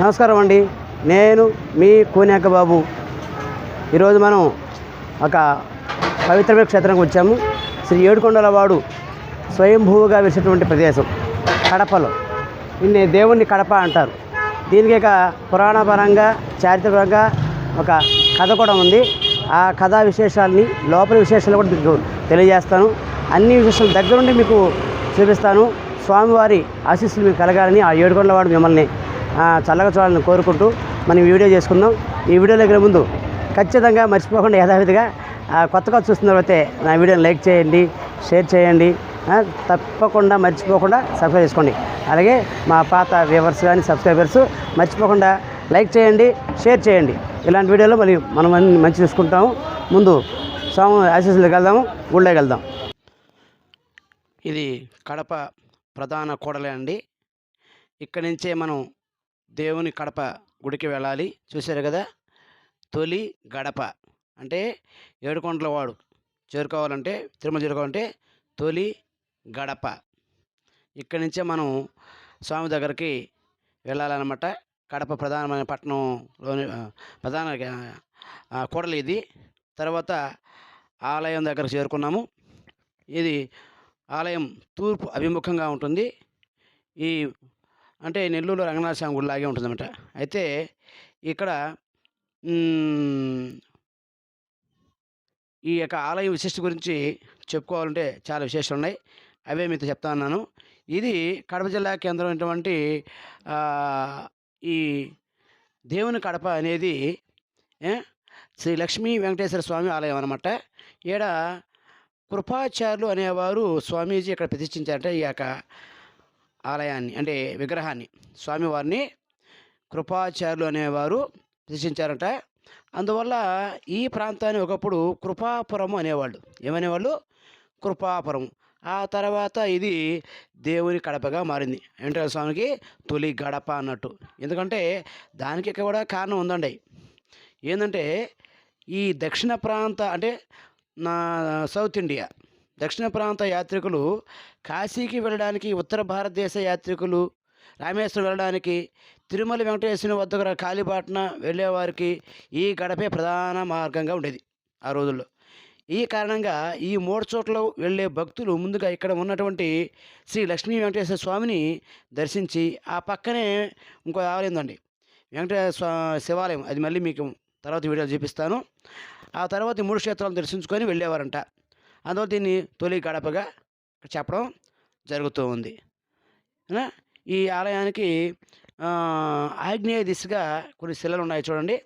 నమస్కారం అండి. నేను మీ కోనేక బాబు. ఈరోజు మనం ఒక పవిత్రమైన క్షేత్రానికి వచ్చాము. శ్రీ ఏడుకొండల వాడు స్వయంభూగా వెలిసినటువంటి ప్రదేశం కడపలో. దీన్ని దేవుణ్ణి కడప అంటారు. దీనికి ఒక పురాణపరంగా చారిత్రపరంగా ఒక కథ కూడా ఉంది. ఆ కథా విశేషాలని లోపల విశేషాలు కూడా మీకు తెలియజేస్తాను. అన్ని విశేషాలు దగ్గరుండి మీకు చూపిస్తాను. స్వామివారి ఆశీస్సులు మీకు కలగాలని ఆ ఏడుకొండలవాడు మిమ్మల్ని చల్లగా చూడాలని కోరుకుంటూ మనం వీడియో చేసుకుందాం. ఈ వీడియో దగ్గర ముందు ఖచ్చితంగా మర్చిపోకుండా యథావిధిగా ఆ, కొత్తగా చూస్తున్న నా వీడియోని లైక్ చేయండి షేర్ చేయండి తప్పకుండా మర్చిపోకుండా సబ్స్క్రైబ్ చేసుకోండి. అలాగే మా పాత వ్యూవర్స్ కానీ సబ్స్క్రైబర్స్ మర్చిపోకుండా లైక్ చేయండి షేర్ చేయండి. ఇలాంటి వీడియోలో మళ్ళీ మనం మంచి చూసుకుంటాము. ముందు స్వామి ఆశీస్సులకు వెళ్దాము గుళ్ళకి వెళ్దాం. ఇది కడప ప్రధాన కూడలే అండి. ఇక్కడి నుంచే మనం దేవుని కడప గుడికి వెళ్ళాలి. చూశారు కదా? తొలి గడప. అంటే ఏడుకొండల వాడు. చేరుకోవాలంటే తిరుమల చేరుకోవాలంటే తొలి గడప. ఇక్కడి నుంచే మనం స్వామి దగ్గరికి వెళ్ళాలన్నమాట. కడప ప్రధానమైన పట్టణంలోని ప్రధాన కూడలి ఇది. తర్వాత ఆలయం దగ్గర చేరుకున్నాము. ఇది ఆలయం తూర్పు అభిముఖంగా ఉంటుంది. ఈ అంటే నెల్లూరు రంగనాథ స్వామి గుడిలాగే ఉంటుందన్నమాట. అయితే ఇక్కడ ఈ యొక్క ఆలయం విశిష్ట గురించి చెప్పుకోవాలంటే చాలా విశేషాలు ఉన్నాయి అవే మీతో చెప్తా ఉన్నాను. ఇది కడప జిల్లా కేంద్రం అయినటువంటి ఈ దేవుని కడప అనేది శ్రీ లక్ష్మీ వెంకటేశ్వర స్వామి ఆలయం అనమాట ఈడ కృపాచార్యులు అనేవారు స్వామీజీ ఇక్కడ ప్రతిష్ఠించారంటే ఈ యొక్క ఆలయాన్ని అంటే విగ్రహాన్ని. స్వామివారిని కృపాచార్యులు అనేవారు ప్రతిష్ఠించారట. అందువల్ల ఈ ప్రాంతాన్ని ఒకప్పుడు కృపాపురం అనేవాళ్ళు. ఏమనేవాళ్ళు? కృపాపురం. ఆ తర్వాత ఇది దేవుని కడపగా మారింది. వెంకటేశ్వర స్వామికి తొలి గడప అన్నట్టు. ఎందుకంటే దానికి కూడా కారణం ఉందండి. ఏంటంటే ఈ దక్షిణ ప్రాంత అంటే నా సౌత్ ఇండియా దక్షిణ ప్రాంత యాత్రికులు కాశీకి వెళ్ళడానికి ఉత్తర భారతదేశ యాత్రికులు రామేశ్వరం వెళ్ళడానికి తిరుమల వెంకటేశ్వర వద్దకు రా- కాలిబాటన వెళ్ళేవారికి ఈ గడపే ప్రధాన మార్గంగా ఉండేది ఆ రోజుల్లో. ఈ కారణంగా ఈ మూడు చోట్ల వెళ్ళే భక్తులు ముందుగా ఇక్కడ ఉన్నటువంటి శ్రీ లక్ష్మీ వెంకటేశ్వర స్వామిని దర్శించి ఆ పక్కనే ఇంకో ఆలయం ఉందండి. వెంకటేశ్వర శివాలయం. అది మళ్ళీ మీకు తర్వాత వీడియో చూపిస్తాను. ఆ తర్వాత మూడు క్షేత్రాలను దర్శించుకొని వెళ్ళేవారంట. అందువల్ల దీన్ని తొలి గడపగా చెప్పడం జరుగుతూ ఉంది. ఈ ఆలయానికి ఆగ్నేయ దిశగా కొన్ని శిలలు ఉన్నాయి చూడండి.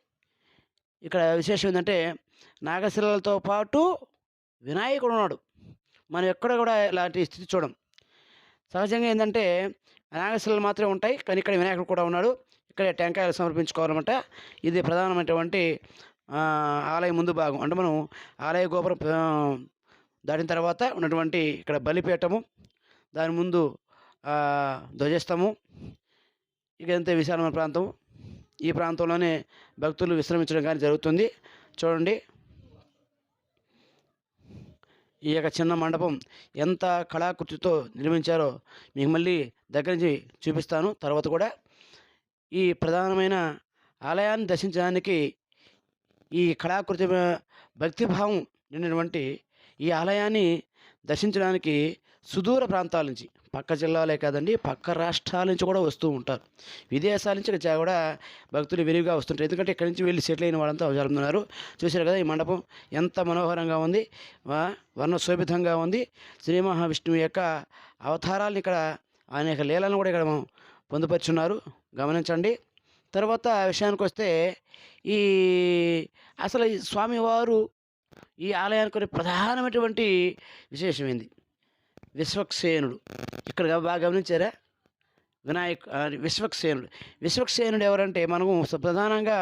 ఇక్కడ విశేషం ఏంటంటే నాగశిలలతో పాటు వినాయకుడు ఉన్నాడు. మనం ఎక్కడ కూడా ఇలాంటి స్థితి చూడం. సహజంగా ఏంటంటే నాగశిలలు మాత్రమే ఉంటాయి కానీ ఇక్కడ వినాయకుడు కూడా ఉన్నాడు. ఇక్కడ టెంకాయలు సమర్పించుకోవాలన్నమాట. ఇది ప్రధానమైనటువంటి ఆలయం ముందు భాగం. అంటే మనం ఆలయ గోపురం దాని తర్వాత ఉన్నటువంటి ఇక్కడ బలిపీఠము దాని ముందు ధ్వజస్తము ఇక అంతే విశాలమైన ప్రాంతం. ఈ ప్రాంతంలోనే భక్తులు విశ్రమించడం కానీ జరుగుతుంది. చూడండి. ఈ యొక్క చిన్న మండపం ఎంత కళాకృతితో నిర్మించారో మీకు మళ్ళీ దగ్గర నుంచి చూపిస్తాను. తర్వాత కూడా ఈ ప్రధానమైన ఆలయాన్ని దర్శించడానికి ఈ కళాకృతి భక్తిభావం నిండినటువంటి ఈ ఆలయాన్ని దర్శించడానికి సుదూర ప్రాంతాల నుంచి పక్క జిల్లాలే కాదండి పక్క రాష్ట్రాల నుంచి కూడా వస్తూ ఉంటారు. విదేశాల నుంచి ఇక్కడ కూడా భక్తులు విరివిగా వస్తుంటారు. ఎందుకంటే ఇక్కడి నుంచి వెళ్ళి సెటిల్ అయిన వాళ్ళంతా జరుగుతున్నారు చూశారు కదా ఈ మండపం ఎంత మనోహరంగా ఉంది వా- వర్ణ శోభితంగా ఉంది. శ్రీ మహావిష్ణువు యొక్క అవతారాలను ఇక్కడ అనేక లీలను కూడా ఇక్కడ పొందుపరుచున్నారు. గమనించండి. తర్వాత విషయానికి వస్తే ఈ అసలు ఈ స్వామివారు ఈ ఆలయానికి కొన్ని ప్రధానమైనటువంటి విశేషమైంది విశ్వక్సేనుడు. ఇక్కడ బాగా గమనించారా? వినాయక్ విశ్వక్సేనుడు. విశ్వక్సేనుడు ఎవరంటే మనము ప్రధానంగా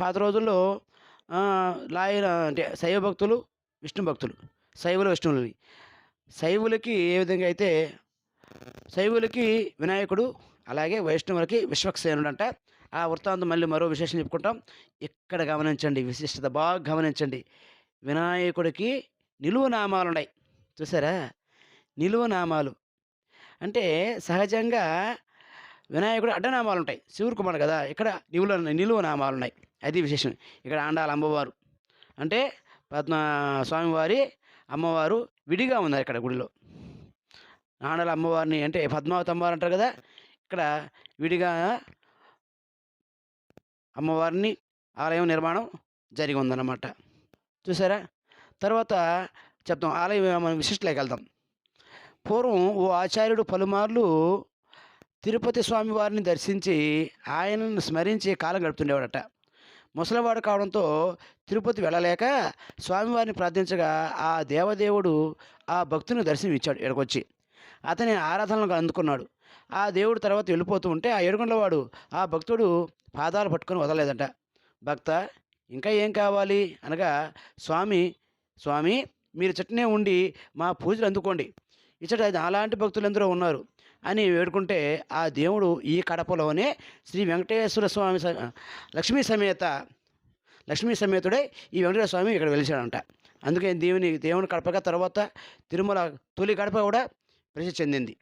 పాత రోజుల్లో లాయన అంటే శైవ భక్తులు విష్ణు భక్తులు. శైవులు విష్ణువులని. శైవులకి ఏ విధంగా అయితే శైవులకి వినాయకుడు అలాగే వైష్ణవులకి విశ్వక్సేనుడు అంట ఆ వృత్తాంతం మళ్ళీ మరో విశేషం చెప్పుకుంటాం. ఇక్కడ గమనించండి? విశిష్టత బాగా గమనించండి. వినాయకుడికి నిలువు నామాలు ఉన్నాయి చూసారా? నిలువు నామాలు. అంటే సహజంగా వినాయకుడు అడ్డనామాలు ఉంటాయి శివుడు కుమారుడు కదా! ఇక్కడ నిలువ నిలువ నామాలు ఉన్నాయి అది విశేషం. ఇక్కడ ఆండాల అమ్మవారు. అంటే పద్మ స్వామివారి అమ్మవారు విడిగా ఉన్నారు ఇక్కడ గుడిలో. ఆండాల అమ్మవారిని అంటే పద్మావతి అమ్మవారు అంటారు కదా! ఇక్కడ విడిగా అమ్మవారిని ఆలయం నిర్మాణం జరిగి ఉందన్నమాట. చూసారా? తర్వాత చెప్తాం ఆలయం మనం విశిష్టలోకి వెళ్దాం. పూర్వం ఓ ఆచార్యుడు పలుమార్లు తిరుపతి స్వామి వారిని దర్శించి ఆయనను స్మరించి కాలం గడుపుతుండేవాడట. ముసలివాడు కావడంతో తిరుపతి వెళ్ళలేక స్వామివారిని ప్రార్థించగా ఆ దేవదేవుడు ఆ భక్తుని దర్శనం ఇచ్చాడు ఇక్కడికొచ్చి. అతని ఆరాధనలు అందుకున్నాడు. ఆ దేవుడు తర్వాత వెళ్ళిపోతూ ఉంటే ఆ ఏడుగుండవాడు ఆ భక్తుడు పాదాలు పట్టుకొని వదలలేదంట. భక్త ఇంకా ఏం కావాలి? అనగా స్వామి స్వామి మీరు చెట్టునే ఉండి మా పూజలు అందుకోండి. ఇచ్చట అలాంటి భక్తులు ఉన్నారు అని వేడుకుంటే ఆ దేవుడు ఈ కడపలోనే శ్రీ వెంకటేశ్వర స్వామి లక్ష్మీ సమేత లక్ష్మీ సమేతుడే ఈ వెంకటేశ్వర స్వామి ఇక్కడ వెలిచాడంట అందుకే దేవుని దేవుని కడపగా తర్వాత తిరుమల తొలి గడప కూడా ప్రసిద్ధి చెందింది.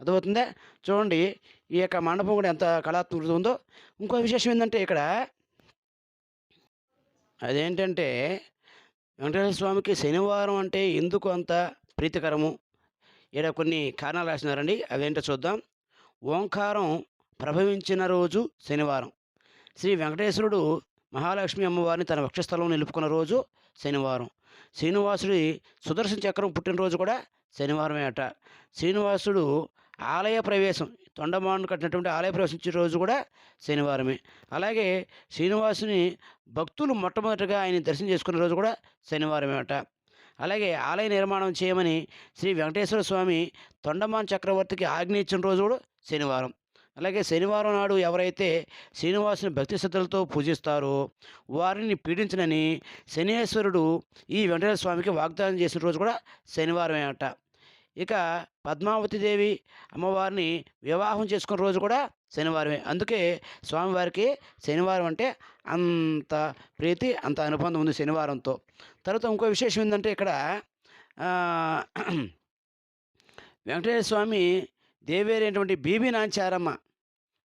అర్థమవుతుందా? చూడండి ఈ యొక్క మండపం కూడా ఎంత కళాత్మకత ఉందో. ఇంకో విశేషం ఏంటంటే ఇక్కడ అదేంటంటే వెంకటేశ్వర స్వామికి శనివారం అంటే ఎందుకు అంత ప్రీతికరము? ఇక్కడ కొన్ని కారణాలు రాసినారండి. అవేంటో చూద్దాం. ఓంకారం ప్రభవించిన రోజు శనివారం. శ్రీ వెంకటేశ్వరుడు మహాలక్ష్మి అమ్మవారిని తన వక్షస్థలంలో నిలుపుకున్న రోజు శనివారం. శ్రీనివాసుడి సుదర్శన చక్రం పుట్టినరోజు కూడా శనివారమే అట. శ్రీనివాసుడు ఆలయ ప్రవేశం తొండమాను కట్టినటువంటి ఆలయ ప్రవేశించే రోజు కూడా శనివారమే. అలాగే శ్రీనివాసుని భక్తులు మొట్టమొదటిగా ఆయన దర్శనం చేసుకున్న రోజు కూడా శనివారమే అట. అలాగే ఆలయ నిర్మాణం చేయమని శ్రీ వెంకటేశ్వర స్వామి తొండమాన్ చక్రవర్తికి ఆజ్ఞ ఇచ్చిన రోజు కూడా శనివారం. అలాగే శనివారం నాడు ఎవరైతే శ్రీనివాసుని భక్తి శ్రద్ధలతో పూజిస్తారో వారిని పీడించనని శనేశ్వరుడు ఈ వెంకటేశ్వర స్వామికి వాగ్దానం చేసిన రోజు కూడా శనివారమే అట. ఇక పద్మావతి దేవి అమ్మవారిని వివాహం చేసుకున్న రోజు కూడా శనివారమే. అందుకే స్వామివారికి శనివారం అంటే అంత ప్రీతి అంత అనుబంధం ఉంది శనివారంతో. తర్వాత ఇంకో విశేషం ఏంటంటే ఇక్కడ వెంకటేశ్వర స్వామి దేవేరైనటువంటి బీబీ నాంచారమ్మ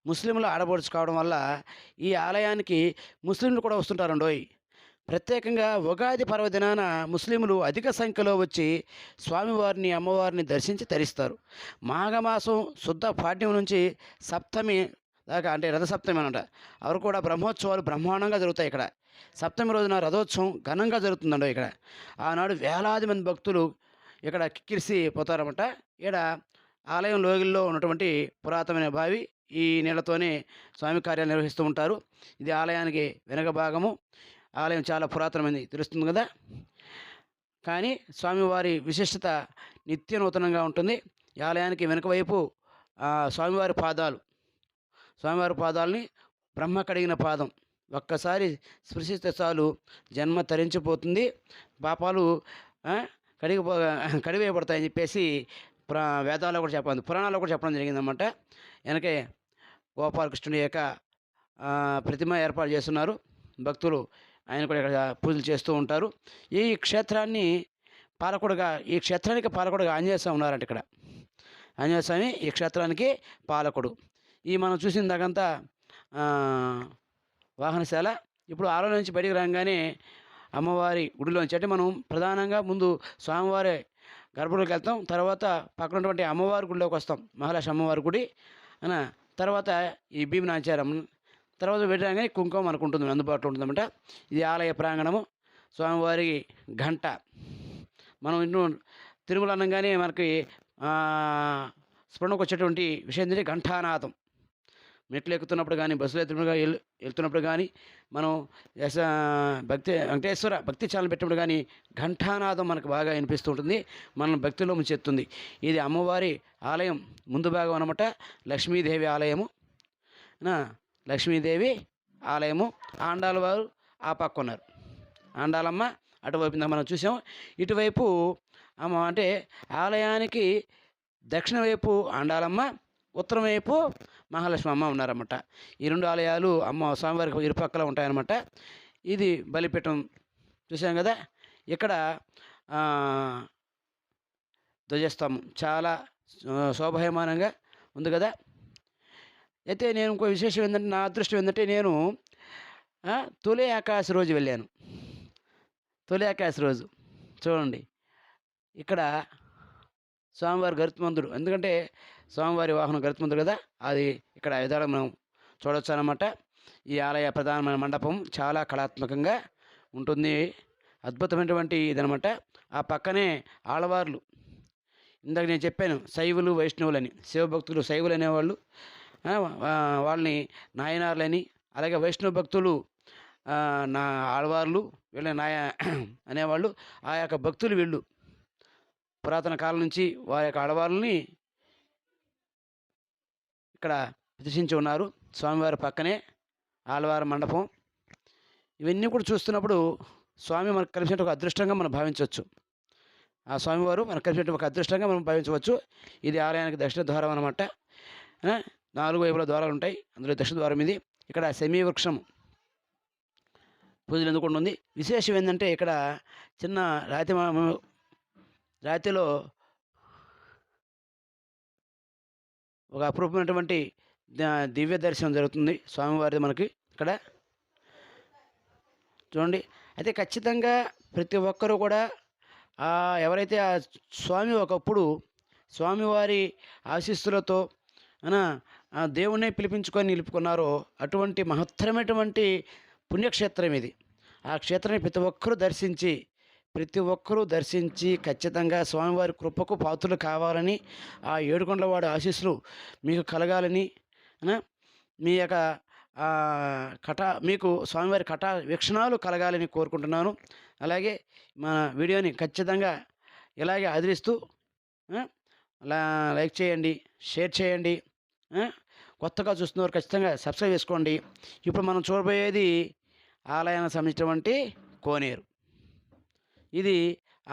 ముస్లింలు ఆడబడుచు కావడం వల్ల ఈ ఆలయానికి ముస్లింలు కూడా వస్తుంటారండోయ్. ప్రత్యేకంగా ఉగాది పర్వదినాన ముస్లింలు అధిక సంఖ్యలో వచ్చి స్వామివారిని అమ్మవారిని దర్శించి తరిస్తారు. మాఘమాసం శుద్ధ పాఠ్యం నుంచి సప్తమి దాకా అంటే రథసప్తమి అనమాట అవి కూడా బ్రహ్మోత్సవాలు బ్రహ్మాండంగా జరుగుతాయి ఇక్కడ. సప్తమి రోజున రథోత్సవం ఘనంగా జరుగుతుందండి ఇక్కడ. ఆనాడు వేలాది మంది భక్తులు ఇక్కడ కిక్కిరిసి పోతారన్నమాట. ఇక్కడ ఆలయం లోగిల్లో ఉన్నటువంటి పురాతనమైన బావి ఈ నీళ్ళతోనే స్వామి కార్యాలు నిర్వహిస్తూ ఉంటారు. ఇది ఆలయానికి వెనక భాగము. ఆలయం చాలా పురాతనమైనది తెలుస్తుంది కదా? కానీ స్వామివారి విశిష్టత నిత్య నూతనంగా ఉంటుంది. ఈ ఆలయానికి వెనుక వైపు స్వామివారి పాదాలు. స్వామివారి పాదాలని బ్రహ్మ కడిగిన పాదం. ఒక్కసారి స్పృశిస్తే చాలు జన్మ తరించిపోతుంది. పాపాలు కడిగిపో కడివేయబడతాయని చెప్పేసి పురా వేదాల్లో కూడా చెప్పండి పురాణాల్లో కూడా చెప్పడం జరిగిందన్నమాట. వెనకే గోపాలకృష్ణుడి యొక్క ప్రతిమ ఏర్పాటు చేస్తున్నారు. భక్తులు ఆయన కూడా ఇక్కడ పూజలు చేస్తూ ఉంటారు. ఈ క్షేత్రాన్ని పాలకుడుగా ఈ క్షేత్రానికి పాలకుడుగా ఆంజనేయ స్వామి ఉన్నారంట ఇక్కడ. ఆంజనేయ స్వామి ఈ క్షేత్రానికి పాలకుడు. ఈ మనం చూసిన దాకంతా వాహనశాల. ఇప్పుడు ఆరో నుంచి బయటికి రాగానే అమ్మవారి గుడిలోంచి అంటే మనం ప్రధానంగా ముందు స్వామివారి గర్భగుడికి వెళ్తాం తర్వాత పక్కన ఉన్నటువంటి అమ్మవారి గుడిలోకి వస్తాం. మహాలక్ష్మి అమ్మవారి గుడి తర్వాత ఈ భీమనాచారం తర్వాత వెళ్ళగానే కుంకుమ మనకు ఉంటుంది అందుబాటులో ఉంటుందన్నమాట. ఇది ఆలయ ప్రాంగణము. స్వామివారి గంట మనం ఇನ್ನು తిరుమల అనగానే మనకి ఆ, స్ఫురణకు వచ్చేటువంటి విషయం ఏంటంటే ఘంటానాదం. మెట్లు ఎక్కుతున్నప్పుడు కానీ బస్సులు ఎత్తున్నప్పుడు వెళ్తున్నప్పుడు కానీ మనం భక్తి వెంకటేశ్వర భక్తి ఛానల్ పెట్టినప్పుడు కానీ ఘంటానాదం మనకు బాగా వినిపిస్తూ ఉంటుంది మనం భక్తిలో ముంచెత్తుంది ఇది అమ్మవారి ఆలయం ముందు భాగం అనమాట లక్ష్మీదేవి ఆలయము. నా లక్ష్మీదేవి ఆలయము ఆండాల వారు ఆ పక్క ఉన్నారు ఆండాలమ్మ అటువైపు మనం చూసాం. ఇటువైపు అమ్మ అంటే ఆలయానికి దక్షిణ వైపు ఆండాలమ్మ ఉత్తరం వైపు మహాలక్ష్మి అమ్మ ఉన్నారన్నమాట. ఈ రెండు ఆలయాలు అమ్మ స్వామివారికి ఇరుపక్కల ఉంటాయన్నమాట. ఇది బలిపీఠం చూసాం కదా. ఇక్కడ ధ్వజస్తంభం చాలా శోభాయమానంగా ఉంది కదా. అయితే నేను ఇంకో విశేషం ఏంటంటే నా అదృష్టం ఏంటంటే నేను తొలి ఆకాశ రోజు వెళ్ళాను. తొలి ఆకాశ రోజు. చూడండి. ఇక్కడ స్వామివారి గరుత్మంతుడు. ఎందుకంటే స్వామివారి వాహనం గరుత్మంతుడు కదా అది ఇక్కడ విధానం మనం చూడవచ్చు అనమాట ఈ ఆలయ ప్రధానమైన మండపం చాలా కళాత్మకంగా ఉంటుంది. అద్భుతమైనటువంటి ఇదనమాట. ఆ పక్కనే ఆడవార్లు ఇందాక నేను చెప్పాను శైవులు వైష్ణవులని శివభక్తులు శైవులు అనేవాళ్ళు. వాళ్ళని నాయనార్లని అలాగే వైష్ణవ భక్తులు నా ఆడవార్లు వీళ్ళ నాయ అనేవాళ్ళు ఆ యొక్క భక్తులు వీళ్ళు. పురాతన కాలం నుంచి వారి యొక్క ఆడవాళ్ళని ఇక్కడ ప్రదర్శించి ఉన్నారు. స్వామివారి పక్కనే ఆళ్వార మండపం. ఇవన్నీ కూడా చూస్తున్నప్పుడు స్వామి మనకు కలిసినట్టు ఒక అదృష్టంగా మనం భావించవచ్చు. ఆ స్వామివారు మనకు కలిసినట్టు ఒక అదృష్టంగా మనం భావించవచ్చు. ఇది ఆలయానికి దక్షిణ ద్వారం అనమాట నాలుగు వైపుల ద్వారాలు ఉంటాయి. అందులో దక్ష ద్వారం ఇది. ఇక్కడ సెమీ వృక్షం పూజలు ఎందుకుంటుంది విశేషం ఏంటంటే ఇక్కడ చిన్న రాతి రాతిలో ఒక అపూర్వమైనటువంటి దివ్య దర్శనం జరుగుతుంది స్వామివారిది మనకి ఇక్కడ. చూడండి. అయితే ఖచ్చితంగా ప్రతి ఒక్కరూ కూడా ఎవరైతే ఆ స్వామి ఒకప్పుడు స్వామివారి ఆశీస్సులతో దేవునే ఆ దేవుణ్ణి పిలిపించుకొని నిలుపుకున్నారో అటువంటి మహత్తరమైనటువంటి పుణ్యక్షేత్రం ఇది. ఆ క్షేత్రాన్ని ప్రతి ఒక్కరూ దర్శించి ప్రతి ఒక్కరూ దర్శించి ఖచ్చితంగా స్వామివారి కృపకు పాత్రలు కావాలని ఆ ఏడుకొండలవాడి ఆశీస్సులు మీకు కలగాలని మీ యొక్క ఆ, కటా మీకు స్వామివారి కటా వీక్షణాలు కలగాలని కోరుకుంటున్నాను. అలాగే మన వీడియోని ఖచ్చితంగా ఇలాగే ఆదరిస్తూ అలా లైక్ చేయండి షేర్ చేయండి ఆ, కొత్తగా చూస్తున్నవారు ఖచ్చితంగా సబ్స్క్రైబ్ చేసుకోండి. ఇప్పుడు మనం చూడబోయేది ఆలయానికి సంబంధించినటువంటి కోనేరు. ఇది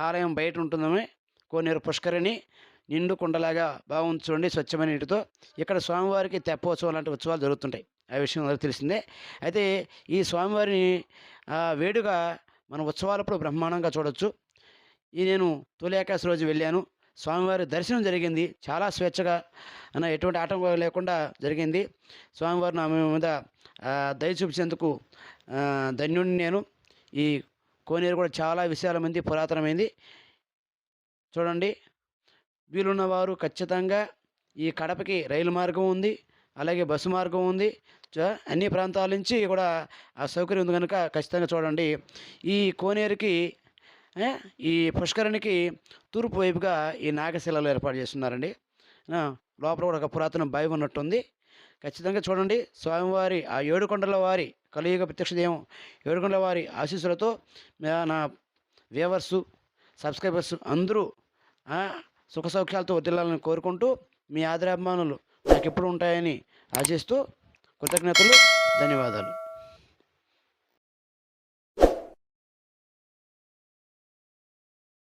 ఆలయం బయట ఉంటుందమే. కోనేరు పుష్కరిణి నిండు కుండలాగా బాగుంది చూడండి స్వచ్ఛమైన నీటితో. ఇక్కడ స్వామివారికి తెప్పోత్సవం లాంటి ఉత్సవాలు జరుగుతుంటాయి. ఆ విషయం తెలిసిందే. అయితే ఈ స్వామివారిని వేడుగా మన ఉత్సవాలప్పుడు బ్రహ్మాండంగా చూడొచ్చు. ఈ నేను తొలి ఏకాశి రోజు వెళ్ళాను. స్వామివారి దర్శనం జరిగింది. చాలా స్వేచ్ఛగా అన్న ఎటువంటి ఆటంకం లేకుండా జరిగింది. స్వామివారు నా మీద దయ చూపించేందుకు ధన్యుడిని నేను. ఈ కోనేరు కూడా చాలా విశాలమైంది పురాతనమైంది. చూడండి వీలున్నవారు ఖచ్చితంగా ఈ కడపకి రైలు మార్గం ఉంది అలాగే బస్సు మార్గం ఉంది. చ- అన్ని ప్రాంతాల నుంచి కూడా ఆ సౌకర్యం ఉంది కనుక ఖచ్చితంగా చూడండి. ఈ కోనేరుకి ఈ పుష్కరునికి తూర్పు వైపుగా ఈ నాగశిలలో ఏర్పాటు చేస్తున్నారండి. లోపల కూడా ఒక పురాతన భయం ఉన్నట్టుంది. ఖచ్చితంగా చూడండి. స్వామివారి ఆ ఏడుకొండల వారి కలియుగ ప్రత్యక్ష దేవం ఏడుకొండల వారి ఆశీస్సులతో నా- వ్యూవర్సు సబ్స్క్రైబర్స్ అందరూ సుఖ సౌఖ్యాలతో వదిలాలని కోరుకుంటూ మీ ఆదరాభిమానులు నాకు ఎప్పుడు ఉంటాయని ఆశిస్తూ కృతజ్ఞతలు ధన్యవాదాలు.